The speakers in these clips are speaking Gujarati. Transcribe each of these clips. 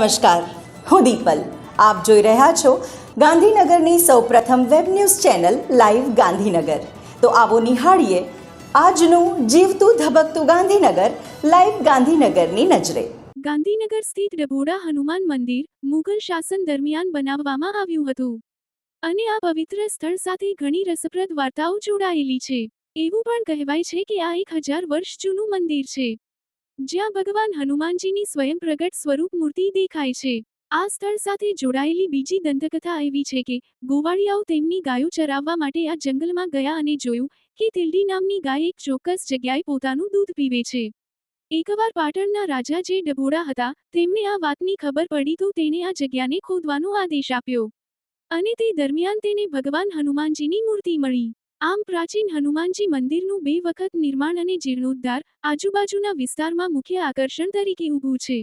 નમસ્કાર, હું દીપલ. આપ જોઈ રહ્યા છો ગાંધીનગરની સૌપ્રથમ web news channel live Gandhinagar. તો આવો નિહાળીએ આજનું જીવતું ધબકતું ગાંધીનગર, લાઈવ ગાંધીનગરની નજરે. ગાંધીનગર સ્થિત ડભોડા હનુમાન મંદિર મુઘલ શાસન દરમિયાન બનાવવામાં આવ્યું હતું. અને આ પવિત્ર સ્થળ સાથે ઘણી રસપ્રદ વાર્તાઓ જોડાયેલી છે. એવું પણ કહેવાય છે કે આ એક હજાર વર્ષ જૂનું મંદિર છે. જ્યાં ભગવાન હનુમાનજીની સ્વયં પ્રગટ સ્વરૂપ મૂર્તિ દેખાય છે. આ સ્થળ સાથે જોડાયેલી બીજી દંતકથા એવી છે કે, ગોવાળિયાઓ તેમની ગાયો ચરાવવા માટે આ જંગલમાં ગયા અને જોયું કે તિલડી નામની ગાય એક ચોક્કસ જગ્યાએ પોતાનું દૂધ પીવે છે. એકવાર પાટણના રાજા જે ડભોડા હતા, તેમને આ વાતની ખબર પડી તો તેણે આ જગ્યાને ખોદવાનો આદેશ આપ્યો. અને તે દરમિયાન તેને ભગવાન હનુમાનજીની મૂર્તિ મળી. આમ પ્રાચીન હનુમાનજી મંદિરનું બે વખત નિર્માણ અને જીર્ણોદ્ધાર આજુબાજુના વિસ્તારમાં મુખ્ય આકર્ષણ તરીકે ઊભું છે.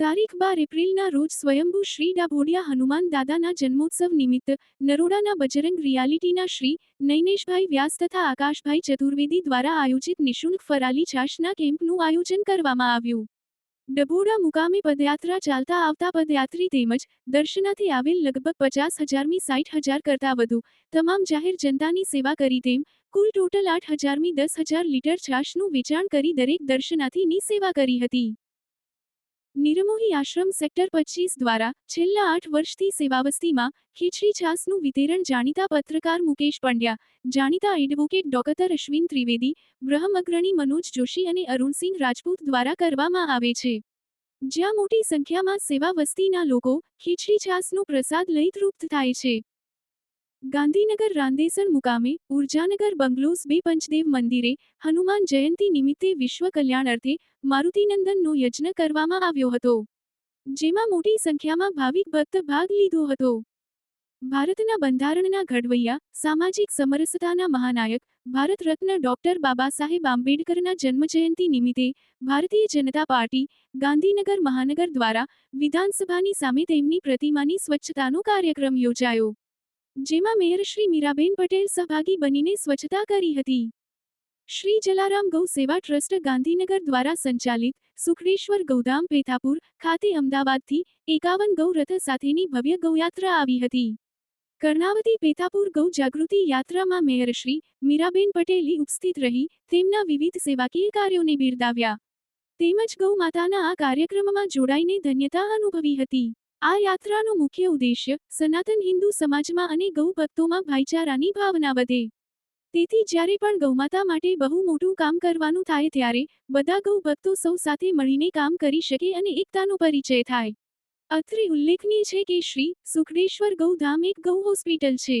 તારીખ બાર એપ્રિલના રોજ સ્વયંભૂ શ્રી ડાભોડિયા હનુમાન દાદાના જન્મોત્સવ નિમિત્ત નરોડાના બજરંગ રિયાલિટીના શ્રી નૈનેશભાઈ વ્યાસ તથા આકાશભાઈ ચતુર્વેદી દ્વારા આયોજિત નિઃશુલ્ક ફરાલી છાશના કેમ્પનું આયોજન કરવામાં આવ્યું. ડભોડા મુકામે પદયાત્રા ચાલતા આવતા પદયાત્રી તેમજ દર્શનાથી આવેલ લગભગ પચાસ હજારમી સાઠ હજાર કરતાં વધુ. તમામ જાહેર જનતાની સેવા કરી તેમ, કુલ ટોટલ આઠ હજારમી દસ હજાર લીટર છાશનું વેચાણ કરી દરેક દર્શનાથીની સેવા કરી હતી. નિરમોહી આશ્રમ સેક્ટર પચીસ દ્વારા છેલ્લા આઠ વર્ષથી સેવાવસ્તીમાં ખીચડી છાસનું વિતરણ જાણીતા પત્રકાર મુકેશ પંડ્યા, જાણીતા એડવોકેટ ડોકતર અશ્વિન ત્રિવેદી બ્રહ્મગ્રણી મનોજ જોશી અને અરુણસિંહ રાજપૂત દ્વારા કરવામાં આવે છે. જ્યાં મોટી સંખ્યામાં સેવાવસ્તીના લોકો ખીચડી છાસનો પ્રસાદ લઈ તૃપ્ત થાય છે. ગાંધીનગર રાંદેસણ મુકામે ઉર્જાનગર બંગલોઝ બે પંચદેવ મંદિરે હનુમાન જયંતી નિમિત્તે વિશ્વ કલ્યાણ અર્થે મારુતિનંદનનો યજ્ઞ કરવામાં આવ્યો હતો, જેમાં મોટી સંખ્યામાં ભાવિક ભક્ત ભાગ લીધો હતો. ભારતના બંધારણના ઘડવૈયા, સામાજિક સમરસતાના મહાનાયક, ભારત રત્ન ડોક્ટર બાબા સાહેબ આંબેડકરના જન્મજયંતિ નિમિત્તે ભારતીય જનતા પાર્ટી, ગાંધીનગર મહાનગર દ્વારા વિધાનસભાની સામે તેમની પ્રતિમાની સ્વચ્છતાનો કાર્યક્રમ યોજાયો. જેમાં મેયર શ્રી મીરાબેન પટેલ સહભાગી બનીને સ્વચ્છતા કરી હતી. શ્રી જલારામ ગૌ સેવા ટ્રસ્ટ ગાંધીનગર દ્વારા સંચાલિત સુખડેશ્વર ગૌધામ પેથાપુર ખાતે અમદાવાદથી એકાવન ગૌ રથ સાથેની ભવ્ય ગૌયાત્રા આવી હતી. કર્ણાવતી પેથાપુર ગૌ જાગૃતિ યાત્રામાં મેયર શ્રી મીરાબેન પટેલે ઉપસ્થિત રહી તેમના વિવિધ સેવાકીય કાર્યોને બિરદાવ્યા. તેમજ ગૌ માતાના આ કાર્યક્રમમાં જોડાઈને ધન્યતા અનુભવી હતી. આ યાત્રાનો મુખ્ય ઉદ્દેશ્ય સનાતન હિન્દુ સમાજમાં અને ગૌ ભક્તોમાં ભાઈચારાની ભાવના વધે. તેથી જ્યારે પણ ગૌમાતા માટે બહુ મોટું કામ કરવાનું થાય ત્યારે બધા ગૌ ભક્તો સૌ સાથે મળીને કામ કરી શકે અને એકતાનો પરિચય થાય. અત્રે ઉલ્લેખનીય છે કે શ્રી સુખડેશ્વર ગૌધામ એક ગૌ હોસ્પિટલ છે.